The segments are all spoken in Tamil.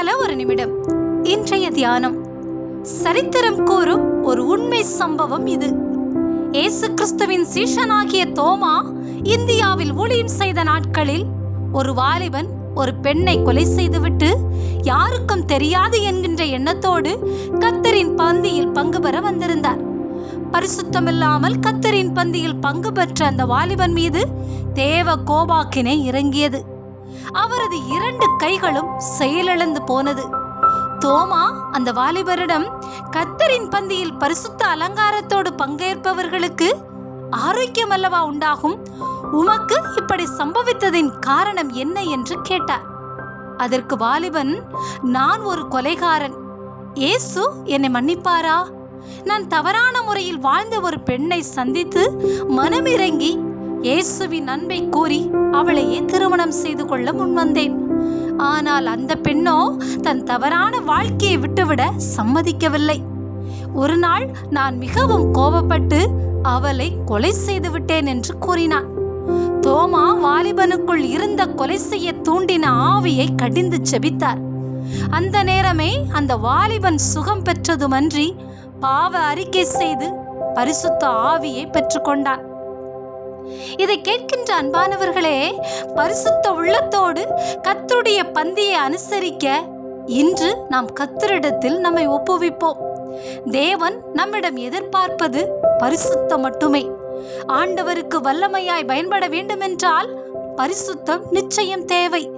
ஹலோ ஒரு நிமிடம். இன்றைய தியானம். சரித்திரம் கூறும் ஒரு உண்மை சம்பவம் இது. இயேசு கிறிஸ்துவின் சீஷனாகிய தோமா இந்தியாவில் ஊழியம் செய்த நாட்களில் ஒரு வாலிபன் ஒரு பெண்ணை கொலை செய்துவிட்டு யாருக்கும் தெரியாது என்கின்ற எண்ணத்தோடு கத்தரின் பந்தியில் பங்கு பெற வந்திருந்தார். பரிசுத்தமில்லாமல் கத்தரின் பந்தியில் பங்கு பெற்ற அந்த வாலிபன் மீது தேவ கோபாக்கினை இறங்கியது. அவரது இரண்டு கைகளும் செயலிழந்து போனது. தோமா அந்த வாலிபரிடம் கத்தரின் பந்தியில் பரிசுத்த அலங்காரத்தோடு பங்கேற்பவர்களுக்கு ஆரோக்கியம் அல்லவா உண்டாகும்? உமக்கு இப்படி சம்பவித்ததின் காரணம் என்ன? என்று கேட்டார். அதற்கு வாலிபன் நான் ஒரு கொலைகாரன். ஏசு என்னை மன்னிப்பாரா? நான் தவறான முறையில் வாழ்ந்த ஒரு பெண்ணை சந்தித்து மனமிறங்கி இயேசுவின் அன்பை கூறி அவளையே திருமணம் செய்து கொள்ள முன்வந்தேன். ஆனால் அந்த பெண்ணோ தன் தவறான வாழ்க்கையை விட்டுவிட சம்மதிக்கவில்லை. ஒரு நாள் நான் மிகவும் கோபப்பட்டு அவளை கொலை செய்து விட்டேன் என்று கூறினான். தோமா வாலிபனுக்குள் இருந்த கொலை செய்ய தூண்டின ஆவியை கடிந்து செபித்தார். அந்த நேரமே அந்த வாலிபன் சுகம் பெற்றதுமன்றி பாவ அறிக்கை செய்து பரிசுத்த ஆவியை பெற்றுக்கொண்டான். இதை கேட்கின்ற அன்பானவர்களே பரிசுத்த உள்ளத்தோடு கத்தருடைய பந்தியை அனுசரிக்க இன்று நாம் கத்தரிடத்தில் நம்மை ஒப்புவிப்போம். தேவன் நம்மிடம் எதிர்பார்ப்பது பரிசுத்தம் மட்டுமே. ஆண்டவருக்கு வல்லமையாய் பயன்பட வேண்டுமென்றால் பரிசுத்தம் நிச்சயம் தேவை.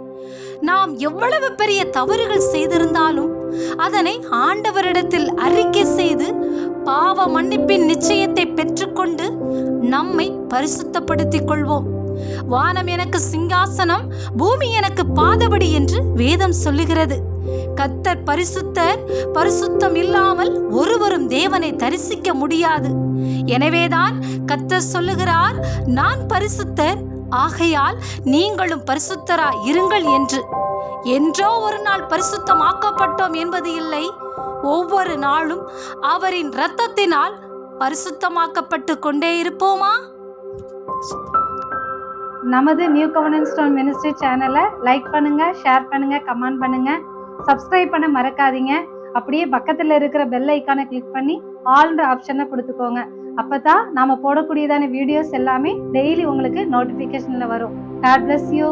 நாம் எவ்வளவு பெரிய தவறுகள் செய்திருந்தாலும் அதனை ஆண்டவரிடத்தில் அறிக்கை செய்து பாவ மன்னிப்பின் நிச்சயத்தை பெற்றுக்கொண்டு நம்மை பரிசுத்தப்படுத்திக் கொள்வோம் வானம் எனக்கு சிங்காசனம் பூமி எனக்கு பாதபடி என்று வேதம் சொல்லுகிறது. கத்தர் பரிசுத்தர் பரிசுத்தம் இல்லாமல் ஒருவரும் தேவனை தரிசிக்க முடியாது. எனவேதான் கத்தர் சொல்லுகிறார் நான் பரிசுத்தர் ஆகையால் நீங்களும் பரிசுத்தரா இருங்கள் என்று. என்றோ ஒரு நாள் பரிசுத்தமாக்கப்பட்டோம் என்பது இல்லை. ஒவ்வொரு நாளும் அவரின் இரத்தத்தினால் பரிசுத்தமாக்கப்பட்டு கொண்டே இருப்போமா? நமது நியூ கவர்னன்ஸ் ஸ்டோன் மினிஸ்ட்ரி சேனலை லைக் பண்ணுங்க ஷேர் பண்ணுங்க கமெண்ட் பண்ணுங்க. சப்ஸ்கிரைப் பண்ண மறக்காதீங்க. அப்படியே பக்கத்தில் இருக்கிற பெல் ஐக்கானை கிளிக் பண்ணி ஆல்ன்ற ஆப்ஷனை கொடுத்துக்கோங்க. அப்போ தான் நாம் போடக்கூடியதான வீடியோஸ் எல்லாமே டெய்லி உங்களுக்கு நோட்டிஃபிகேஷனில் வரும். God bless you